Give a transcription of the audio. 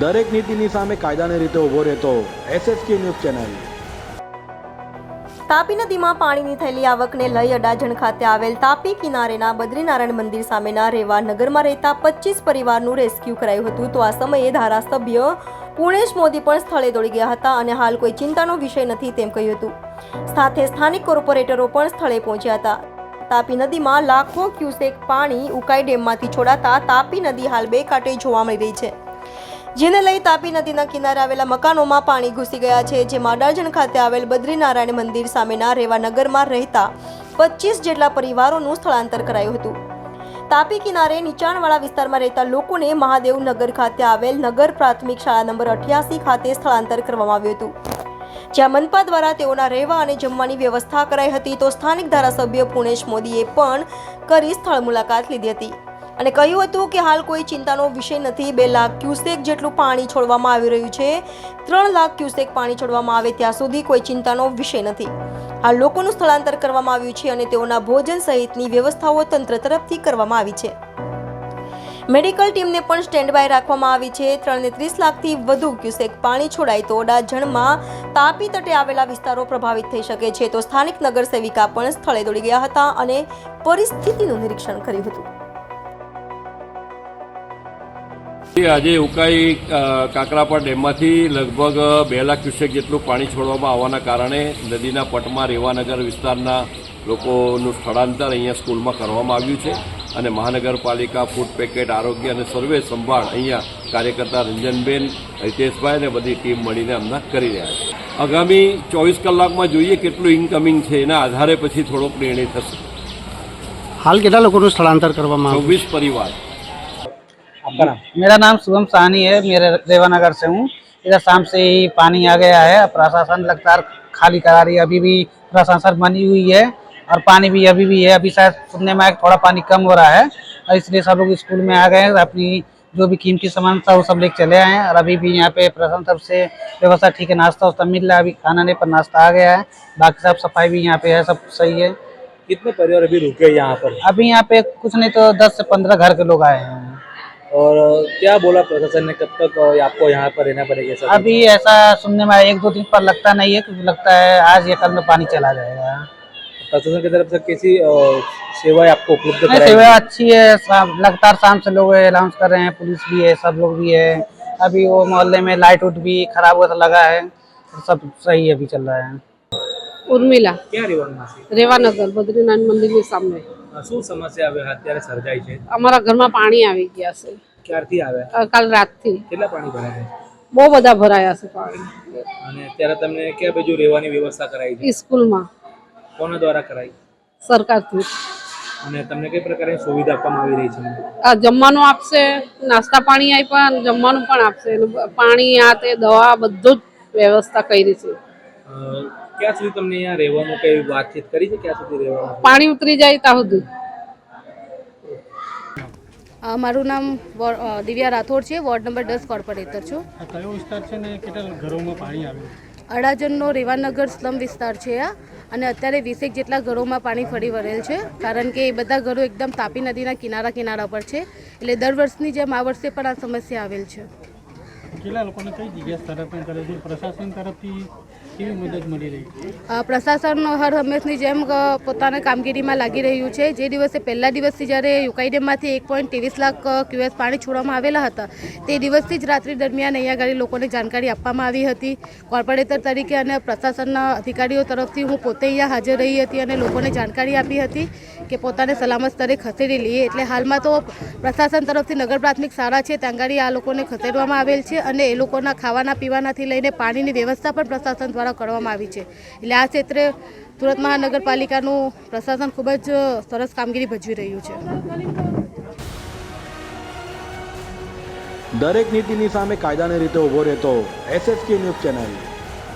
દરેક નીતિની સામે કાયદાની રીતે ઊભો રહેતો એસએસકે ન્યૂઝ ચેનલ. તાપી નદીમાં પાણીની થયેલી આવકને લઈ અડાજણ ખાતે આવેલ તાપી કિનારેના બદ્રીનારાયણ મંદિર સામેના રેવા નગરમાં રહેતા પચીસ પરિવારનું રેસ્ક્યુ કરાયું હતું. તો આ સમયે ધારાસભ્ય પુણેશ મોદી પણ સ્થળે દોડી ગયા હતા અને હાલ કોઈ ચિંતાનો વિષય નથી તેમ કહ્યું હતું. સાથે સ્થાનિક કોર્પોરેટરો પણ સ્થળે પહોંચ્યા હતા. તાપી નદીમાં લાખો ક્યુસેક પાણી ઉકાઈ ડેમમાંથી છોડાતા તાપી નદી હાલ બે કાંઠે જોવા મળી રહી છે. જેને લઈ તાપી નદીના કિનારે આવેલા મકાનોમાં પાણી ઘૂસી ગયા છે, જેમાં અડાજણ ખાતે આવેલ બદ્રીનારાયણ મંદિર સામેના રેવાનગરમાં રહેતા પચીસ જેટલા પરિવારોનું સ્થળાંતર કરાયું હતું. તાપી કિનારે નીચાણવાળા વિસ્તારમાં રહેતા લોકોને મહાદેવ નગર ખાતે આવેલ નગર પ્રાથમિક શાળા નંબર અઠ્યાસી ખાતે સ્થળાંતર કરવામાં આવ્યું હતું. જ્યાં મનપા દ્વારા તેઓના રહેવા અને જમવાની વ્યવસ્થા કરાઈ હતી, તો સ્થાનિક ધારાસભ્ય પુણેશ મોદીએ પણ કરી સ્થળ મુલાકાત લીધી હતી. અને કહ્યું હતું કે હાલ કોઈ ચિંતાનો વિષય નથી. બે લાખ ક્યુસેક જેટલું પાણી છોડવામાં આવી રહ્યું છે. ત્રણ લાખ ક્યુસેક પાણી છોડવામાં આવે ત્યાં સુધી કોઈ ચિંતાનો વિષય નથી. હાલ લોકોનું સ્થળાંતર કરવામાં આવ્યું છે અને તેઓના ભોજન સહિતની વ્યવસ્થાઓ તંત્ર તરફથી કરવામાં આવી છે. મેડિકલ ટીમને પણ સ્ટેન્ડ બાય રાખવામાં આવી છે. ત્રણને ત્રીસ લાખથી વધુ ક્યુસેક પાણી છોડાય તો અડાજણમાં તાપી તટે આવેલા વિસ્તારો પ્રભાવિત થઈ શકે છે. તો સ્થાનિક નગર સેવિકા પણ સ્થળે દોડી ગયા હતા અને પરિસ્થિતિનું નિરીક્ષણ કર્યું હતું. આજે ઉકાઈ કાકરાપા ડેમમાંથી લગભગ બે લાખ ક્યુસેક જેટલું પાણી છોડવામાં આવવાના કારણે નદીના પટમાં રેવાનગર વિસ્તારના લોકોનું સ્થળાંતર અહીંયા સ્કૂલમાં કરવામાં આવ્યું છે અને મહાનગરપાલિકા ફૂડ પેકેટ આરોગ્ય અને સર્વે સંભાળ અહીંયા કાર્યકર્તા રંજનબેન હિતેશભાઈ અને બધી ટીમ મળીને હમણાં કરી રહ્યા છે. આગામી ચોવીસ કલાકમાં જોઈએ કેટલું ઇન્કમિંગ છે એના આધારે પછી થોડોક નિર્ણય થશે. હાલ કેટલા લોકોનું સ્થળાંતર કરવામાં આવ્યું છવ્વીસ પરિવાર. आपका नाम मेरा नाम शुभम साहनी है मेरे रेवानगर से हूँ। इधर शाम से ही पानी आ गया है प्रशासन लगातार खाली करा रही है। अभी भी प्रशासन बनी हुई है और पानी भी अभी भी है। अभी शायद सुनने में थोड़ा पानी कम हो रहा है और इसलिए सब लोग स्कूल में आ गए हैं। अपनी जो भी कीमती सामान था वो सब लेके चले आए हैं और अभी भी यहाँ पे प्रशासन तरफ़ से व्यवस्था ठीक है नाश्ता वास्ता मिल रहा है। अभी खाना नहीं पर नाश्ता आ गया है। बाकी सब सफ़ाई भी यहाँ पे है सब सही है। कितने परिवार अभी रुके यहाँ पर? अभी यहाँ पे कुछ नहीं तो दस से पंद्रह घर के लोग आए हैं। और क्या बोला प्रशासन ने? कब तक आपको यहाँ पर रहना पड़ेगा सर अभी ऐसा सुनने में एक दो दिन पर लगता नहीं है क्योंकि लगता है आज या कल में पानी चला जाएगा। प्रशासन की तरफ़ से कैसी सेवाएँ आपको उपलब्ध सेवा अच्छी है लगातार शाम से लोग अनाउंस कर रहे हैं पुलिस भी है सब लोग भी है। अभी वो मोहल्ले में लाइट उट भी खराब हुआ लगा है तो सब सही अभी चल रहा है। उर्मिला। क्या रेवा नगर बद्रीनाथ मंदिर के सामने। શું સમસ્યા હવે અત્યારે સર્જાઈ છે. અમારા ઘરમાં પાણી આવી ગયા છે. ક્યારથી આવે? કાલ રાતથી. કેટલા પાણી ભરાય બહુ બધા ભરાયા છે પાણી. અને ત્યારે તમને ક્યાં બાજુ રહેવાની વ્યવસ્થા કરાઈ છે? સ્કૂલમાં કોના દ્વારા કરાઈ? સરકારથી. અને તમને કઈ પ્રકારની સુવિધા આપવામાં આવી રહી છે? આ જમવાનું આપશે નાસ્તા પાણી આપ્યા જમવાનું પણ આપશે. પાણી આ તે દવા બધું જ વ્યવસ્થા કરી છે. ક્યાં સુધી તમને અહીંયા રહેવાનું કઈ વાતચીત કરી છે? ક્યાં સુધી રહેવાનું? પાણી ઉતરી જાય ત્યાં સુધી. મારું નામ દિવ્યા રાઠોડ છે. વોર્ડ નંબર દસ કોર્પોરેટર છું. કયો વિસ્તાર છે ને કેટલા ઘરોમાં પાણી આવ્યું અડાજણનો રેવાનગર સ્લમ વિસ્તાર છે આ. અને અત્યારે વીસેક જેટલા ઘરોમાં પાણી ફરી વળેલ છે. કારણ કે એ બધા ઘરો એકદમ તાપી નદીના કિનારા કિનારા પર છે. એટલે દર વર્ષની જેમ આ વર્ષે પણ આ સમસ્યા આવેલ છે. કેટલા લોકોને કઈ જગ્યા પ્રશાસન તરફથી પ્રશાસન હર હંમેશની જેમ પોતાના કામગીરીમાં લાગી રહ્યું છે. જે દિવસે, પહેલા દિવસથી જ્યારે યુકાઈ ડેમમાંથી એક પોઈન્ટ ત્રેવીસ લાખ ક્યુએસ પાણી છોડવામાં આવેલા હતા, તે દિવસથી જ રાત્રિ દરમિયાન અહીંયા આગળ લોકોને જાણકારી આપવામાં આવી હતી. કોર્પોરેટર તરીકે અને પ્રશાસનના અધિકારીઓ તરફથી હું પોતે અહીંયા હાજર રહી હતી અને લોકોને જાણકારી આપી હતી. કે પોતાને સલામત સ્તરે ખસેડી લઈએ. એટલે હાલમાં તો પ્રશાસન તરફથી નગર પ્રાથમિક શાળા છે, ત્યાં આગળ આ લોકોને ખસેડવામાં આવેલ છે અને એ લોકોના ખાવાના પીવાનાથી લઈને પાણીની વ્યવસ્થા પણ પ્રશાસન દ્વારા કરવામાં આવી છે. એટલે આ ક્ષેત્રે સુરત મહાનગરપાલિકાનું પ્રશાસન ખૂબ જ સરસ કામગીરી ભજવી રહ્યું છે. દરેક નીતિની સામે કાયદાની રીતે ઊભો રહેતો એસએસકે ન્યૂઝ ચેનલ.